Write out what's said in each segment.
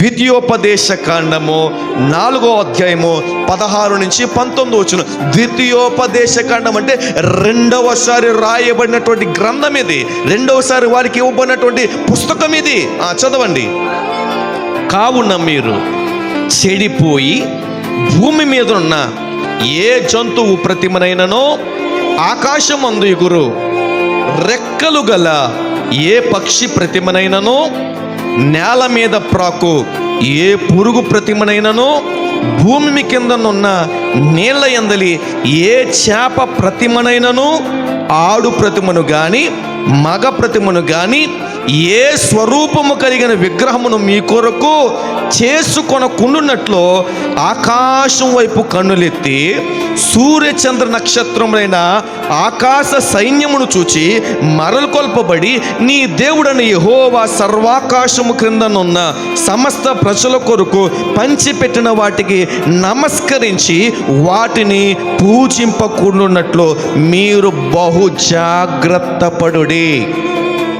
ద్వితీయోపదేశ కాండము నాలుగో అధ్యాయము పదహారు నుంచి పంతొమ్మిది వచ్చిన ద్వితీయోపదేశ కాండం అంటే రెండవసారి రాయబడినటువంటి గ్రంథం ఇది. రెండవసారి వారికి ఇవ్వబడినటువంటి పుస్తకం ఇది. చదవండి. కావున మీరు చెడిపోయి భూమి మీద ఉన్న ఏ జంతువు ప్రతిమనైననో అందు ఎగురు రెక్కలు గల ఏ పక్షి ప్రతిమనైననో నేల మీద ప్రాకు ఏ పురుగు ప్రతిమనైననో భూమి కిందనున్న నీళ్ళ ఎందలి ఏ చేప ప్రతిమనైనను ఆడు ప్రతిమను గాని మగ ప్రతిమను గాని ఏ స్వరూపము కలిగిన విగ్రహమును మీ కొరకు చేసుకొనకుండునట్లు ఆకాశం వైపు కన్నులెత్తి సూర్య చంద్ర నక్షత్రములైన ఆకాశ సైన్యమును చూచి మరలుకొల్పబడి నీ దేవుడని యహోవా సర్వాకాశము క్రిందనున్న సమస్త ప్రజల కొరకు పంచిపెట్టిన వాటికి నమస్కరించి వాటిని పూజింపకుండున్నట్లు మీరు బహు జాగ్రత్త పడుడి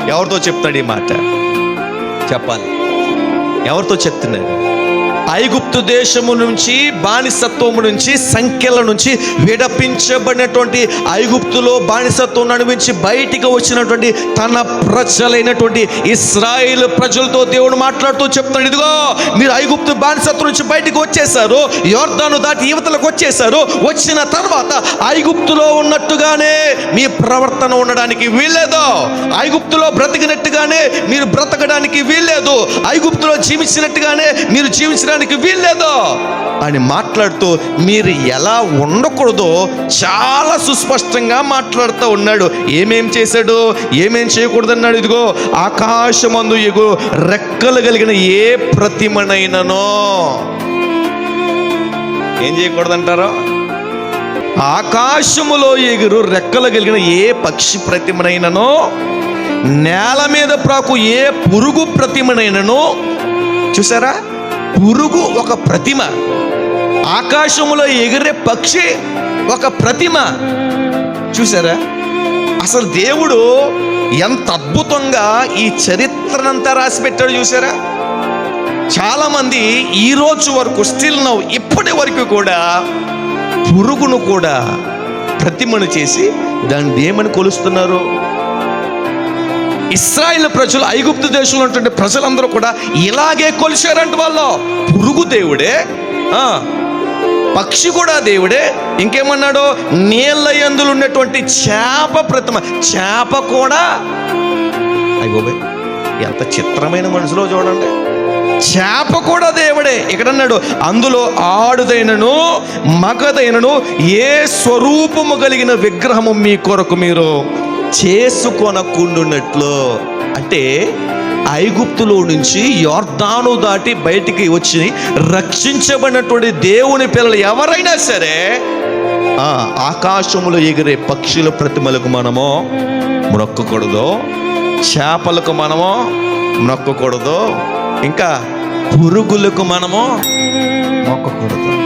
ఎవరితో చెప్తాడు ఈ మాట? చెప్పాలి. ఎవరితో చెప్తున్నాడు? ఐగుప్తు దేశము నుంచి బానిసత్వము నుంచి సంఖ్యల నుంచి విడపించబడినటువంటి ఐగుప్తులో బానిసత్వం నడిపించి బయటికి వచ్చినటువంటి తన ప్రజలైనటువంటి ఇస్రాయిల్ ప్రజలతో దేవుడు మాట్లాడుతూ చెప్తాడు ఇదిగో మీరు ఐగుప్తు బానిసత్వం నుంచి బయటికి వచ్చేసారు యోర్ధాను దాటి యువతలకు వచ్చేసారు వచ్చిన తర్వాత ఐగుప్తులో ఉన్నట్టుగానే మీ ప్రవర్తన ఉండడానికి వీల్లేదో. ఐగుప్తులో బ్రతికినట్టుగానే మీరు బ్రతకడానికి వీల్లేదు. ఐగుప్తులో జీవించినట్టుగానే మీరు జీవించడానికి వీల్లేదు. అని మాట్లాడుతూ మీరు ఎలా ఉండకూడదో చాలా సుస్పష్టంగా మాట్లాడుతూ ఉన్నాడు. ఏమేం చేశాడు? ఏమేం చేయకూడదు అన్నాడు ఇదిగో ఆకాశమందు ఎగు రెక్కలు కలిగిన ఏ ప్రతిమనైననో. ఏం చేయకూడదంటారో? ఆకాశములో ఎగురు రెక్కలు కలిగిన ఏ పక్షి ప్రతిమనైననో. నేల మీద ప్రాకు ఏ పురుగు ప్రతిమనైననో చూసారా? పురుగు ఒక ప్రతిమ. ఆకాశములో ఎగిరే పక్షి ఒక ప్రతిమ. చూసారా? అసలు దేవుడు ఎంత అద్భుతంగా ఈ చరిత్రనంతా రాసి పెట్టాడు చూసారా? చాలామంది ఈరోజు ఈ రోజు వరకు స్టిల్ నవ్వు ఇప్పటి వరకు కూడా పురుగును కూడా ప్రతిమను చేసి దాన్ని ఏమని కొలుస్తున్నారు? ఇస్రాయిల్ ప్రజలు ఐగుప్తు దేశంలో ఉన్నటువంటి ప్రజలందరూ కూడా ఇలాగే కొలిచారంట వాళ్ళు. పురుగు దేవుడే పక్షి కూడా దేవుడే. ఇంకేమన్నాడు? నీళ్ళ ఎందులు ఉన్నటువంటి చేప ప్రతిమ. చేప కూడా అయ్యోబే ఎంత చిత్రమైన మనసులో చూడండి. చేప కూడా దేవుడే. ఇక్కడ అన్నాడు అందులో ఆడుదైనను మగదైనను ఏ స్వరూపము కలిగిన విగ్రహము మీ కొరకు మీరు? చేసుకొనకుండునట్లు. అంటే ఐగుప్తులో నుంచి యోర్ధాను దాటి బయటికి వచ్చి రక్షించబడినటువంటి దేవుని పిల్లలు ఎవరైనా సరే ఆ ఆకాశములో ఎగిరే పక్షుల ప్రతిమలకు మనము మొక్కకూడదు చేపలకు మనము మొక్కకూడదు ఇంకా పురుగులకు మనము మొక్కకూడదు.